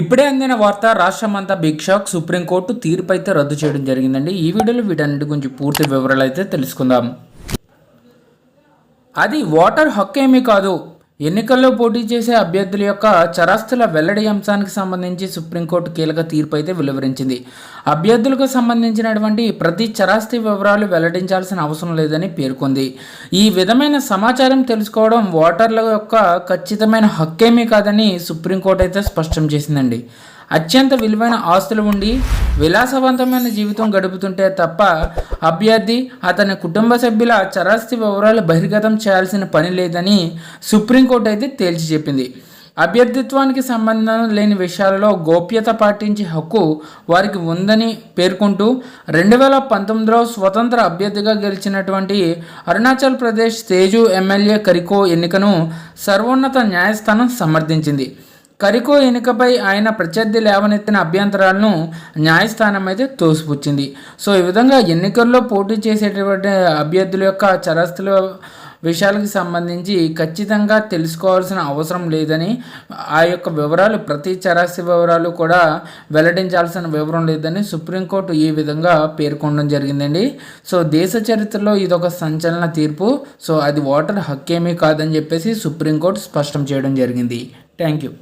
ఇప్పుడే అందిన వార్త రాష్ట్రం అంతా బిగ్ షాక్ సుప్రీంకోర్టు తీర్పు అయితే రద్దు చేయడం జరిగిందండి. ఈ వీడియోలో వీటన్నిటి గురించి పూర్తి వివరాలు అయితే తెలుసుకుందాం. అది ఓటర్ హక్కు ఏమీ కాదు. ఎన్నికల్లో పోటీ చేసే అభ్యర్థుల యొక్క చరాస్తుల వెల్లడి అంశానికి సంబంధించి సుప్రీంకోర్టు కీలక తీర్పు అయితే వెలువరించింది. అభ్యర్థులకు సంబంధించినటువంటి ప్రతి చరాస్తి వివరాలు వెల్లడించాల్సిన అవసరం లేదని పేర్కొంది. ఈ విధమైన సమాచారం తెలుసుకోవడం ఓటర్ల యొక్క ఖచ్చితమైన హక్కేమీ కాదని సుప్రీంకోర్టు అయితే స్పష్టం చేసిందండి. అత్యంత విలువైన ఆస్తులు ఉండి విలాసవంతమైన జీవితం గడుపుతుంటే తప్ప అభ్యర్థి అతని కుటుంబ సభ్యుల చరాస్తి వివరాలు బహిర్గతం చేయాల్సిన పని లేదని సుప్రీంకోర్టు అయితే తేల్చి చెప్పింది. అభ్యర్థిత్వానికి సంబంధం లేని విషయాలలో గోప్యత పాటించే హక్కు వారికి ఉందని పేర్కొంటూ రెండు వేల పంతొమ్మిదిలో స్వతంత్ర అభ్యర్థిగా గెలిచినటువంటి అరుణాచల్ ప్రదేశ్ తేజు ఎమ్మెల్యే కరికో ఎన్నికను సర్వోన్నత న్యాయస్థానం సమర్థించింది. కరికో ఎన్నికపై ఆయన ప్రత్యర్థి లేవనెత్తిన అభ్యంతరాలను న్యాయస్థానం అయితే తోసిపుచ్చింది. సో ఈ విధంగా ఎన్నికల్లో పోటీ చేసేటటువంటి అభ్యర్థుల యొక్క చరస్తుల విషయాలకు సంబంధించి ఖచ్చితంగా తెలుసుకోవాల్సిన అవసరం లేదని ఆ యొక్క వివరాలు ప్రతి చరాస్తి వివరాలు కూడా వెల్లడించాల్సిన వివరం లేదని సుప్రీంకోర్టు ఈ విధంగా పేర్కొనడం జరిగిందండి. సో దేశ చరిత్రలో ఇదొక సంచలన తీర్పు. సో అది ఓటర్ హక్కేమీ కాదని చెప్పేసి సుప్రీంకోర్టు స్పష్టం చేయడం జరిగింది. Thank you.